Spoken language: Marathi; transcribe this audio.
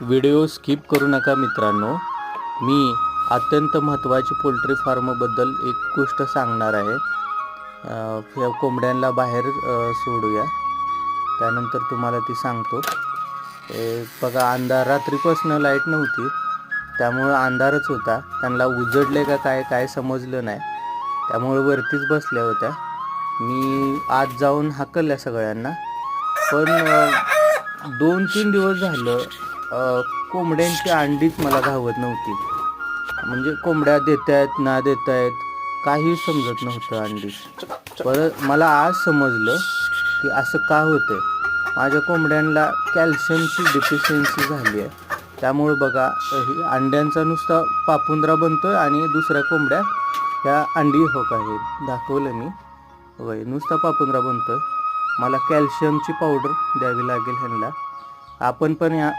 व्हिडिओ स्किप करू नका मित्रांनो. मी अत्यंत महत्त्वाची पोल्ट्री फार्मबद्दल एक गोष्ट सांगणार आहे. कोंबड्यांना बाहेर सोडूया. त्यानंतर तुम्हाला ती सांगतो. बघा अंधार रात्रीपासून लाइट नव्हती. त्यामुळं अंधारच होता. त्यांना उजडले का काय काय समजलं नाही. त्यामुळे वरतीच बसल्या होत्या. मी आत जाऊन हाकलल्या सगळ्यांना. पण दोन तीन दिवस झालं कोंबड्यांची अंडीच मला घावत नव्हती. म्हणजे कोंबड्या देत आहेत ना देत आहेत काही समजत नव्हतं अंडी. परत मला आज समजलं की असं का होतं माझ्या कोंबड्यांना कॅल्शियमची डिफिशियन्सी झाली आहे. त्यामुळे बघा ही अंड्यांचा नुसता पापुंद्रा आहे आणि दुसऱ्या कोंबड्या ह्या अंडी हो आहे दाखवलं मी. वय नुसता पापुंद्रा बनतोय. मला कॅल्शियमची पावडर द्यावी लागेल ह्यांना. आपण पण या